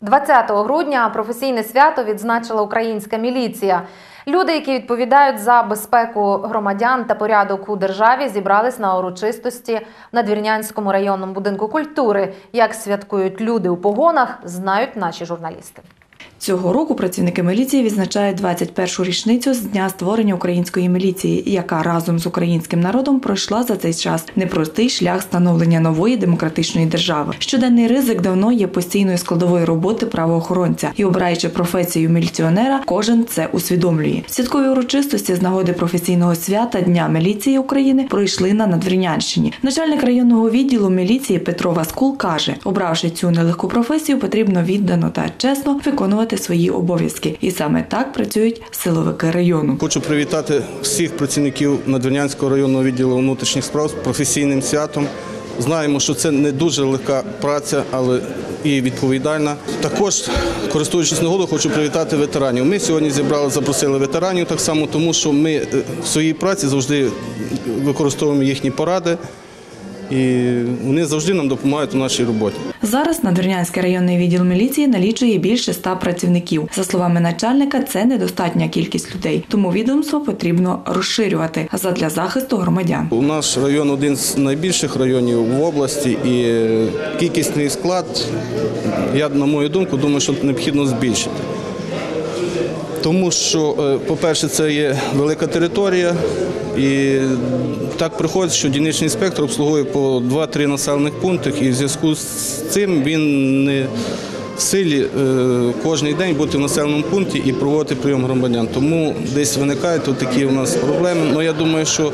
20 грудня професійне свято відзначила українська міліція. Люди, які відповідають за безпеку громадян та порядок у державі, зібрались на урочистості в Надвірнянському районному будинку культури. Як святкують люди у погонах, знають наші журналісти. Цього року працівники міліції відзначають 21-шу річницю з дня створення української міліції, яка разом з українським народом пройшла за цей час непростий шлях становлення нової демократичної держави. Щоденний ризик давно є постійною складовою роботи правоохоронця і, обираючи професію міліціонера, кожен це усвідомлює. Святкові урочистості з нагоди професійного свята Дня міліції України пройшли на Надвірнянщині. Начальник районного відділу міліції Петро Васкул каже, обравши цю нелегку професію, потрібно віддано та чесно виконувати свої обов'язки, і саме так працюють силовики району. Хочу привітати всіх працівників Надвірнянського районного відділу внутрішніх справ з професійним святом. Знаємо, що це не дуже легка праця, але і відповідальна. Також, користуючись нагодою, хочу привітати ветеранів. Ми сьогодні зібрали, запросили ветеранів так само, тому що ми е, в своїй праці завжди використовуємо їхні поради, і вони завжди нам допомагають у нашій роботі. Зараз Надвірнянський районний відділ міліції налічує більше ста працівників. За словами начальника, це недостатня кількість людей, тому відомство потрібно розширювати задля захисту громадян. У наш район один з найбільших районів в області, і кількісний склад, я на мою думку, думаю, що необхідно збільшити. Тому що, е, по-перше, це є велика територія, і так приходить, що дільничний інспектор обслуговує по 2-3 населених пунктах, і в зв'язку з цим він не в силі е, кожен день бути в населеному пункті і проводити прийом громадян. Тому десь виникають такі у нас проблеми. Ну я думаю, що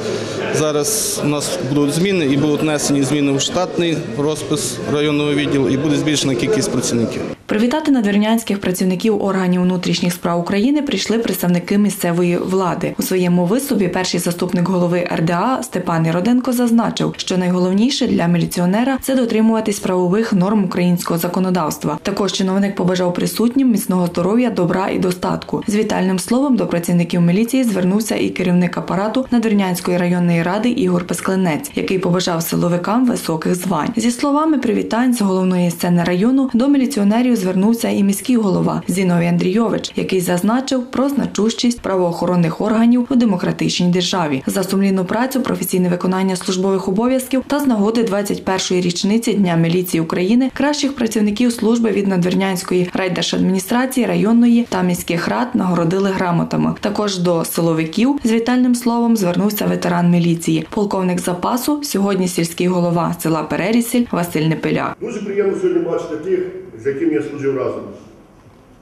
зараз у нас будуть зміни і будуть внесені зміни в штатний розпис районного відділу, і буде збільшена кількість працівників. Привітати надвірнянських працівників органів внутрішніх справ України прийшли представники місцевої влади. У своєму виступі перший заступник голови РДА Степан Іроденко зазначив, що найголовніше для міліціонера це дотримуватись правових норм українського законодавства. Також чиновник побажав присутнім міцного здоров'я, добра і достатку. З вітальним словом до працівників міліції звернувся і керівник апарату Надвірнянської районної ради Ігор Пескленець, який побажав силовикам високих звань. Зі словами привітань з головної сцени району до міліціонерів звернувся і міський голова Зіновій Андрійович, який зазначив про значущість правоохоронних органів у демократичній державі за сумлінну працю, професійне виконання службових обов'язків та з нагоди 21-ї річниці Дня міліції України кращих працівників служби від Надвірнянської райдержадміністрації, районної та міських рад нагородили грамотами. Також до силовиків з вітальним словом звернувся ветеран міліції, полковник запасу, сьогодні сільський голова села Перерісіль Василь Непеляк. Дуже приємно сьогодні бачити тих, з якими я служив разом.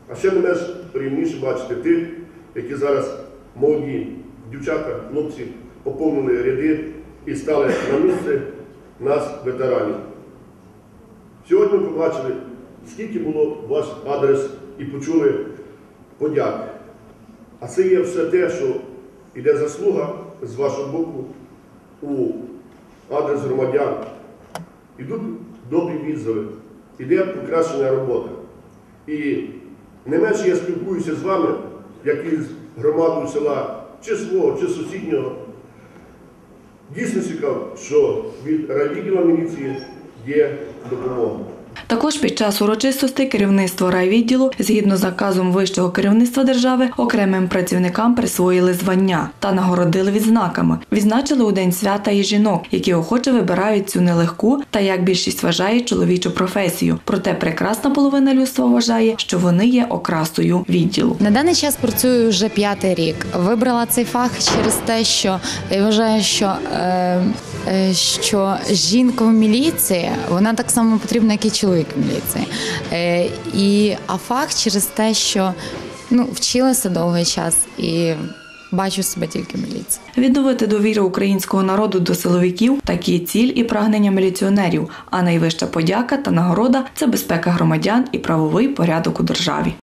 А ще не менш приємніше бачити тих, які зараз молоді дівчата, хлопці поповнили ряди і стали на місце нас, ветеранів. Сьогодні ми побачили, скільки було ваш адрес і почули подяки. А це є все те, що йде заслуга з вашого боку у адрес громадян. Ідуть добрі відзиви, іде покращення роботи. І не менше я спілкуюся з вами, як і з громадою села, чи свого, чи сусіднього. Дійсно цікаво, що від райвідділа міліції є допомога. Також під час урочистостей керівництво райвідділу, згідно з наказом вищого керівництва держави, окремим працівникам присвоїли звання та нагородили відзнаками. Відзначили у день свята і жінок, які охоче вибирають цю нелегку та як більшість вважає чоловічу професію. Проте прекрасна половина людства вважає, що вони є окрасою відділу. На даний час працюю вже п'ятий рік. Вибрала цей фах через те, що я вважаю, що, е, що жінка в міліції вона так само потрібна, як і чоловік в міліції. Е, і, а фах через те, що ну, вчилася довгий час і бачу себе тільки міліції. Відновити довіру українського народу до силовиків такі ціль і прагнення міліціонерів. А найвища подяка та нагорода це безпека громадян і правовий порядок у державі.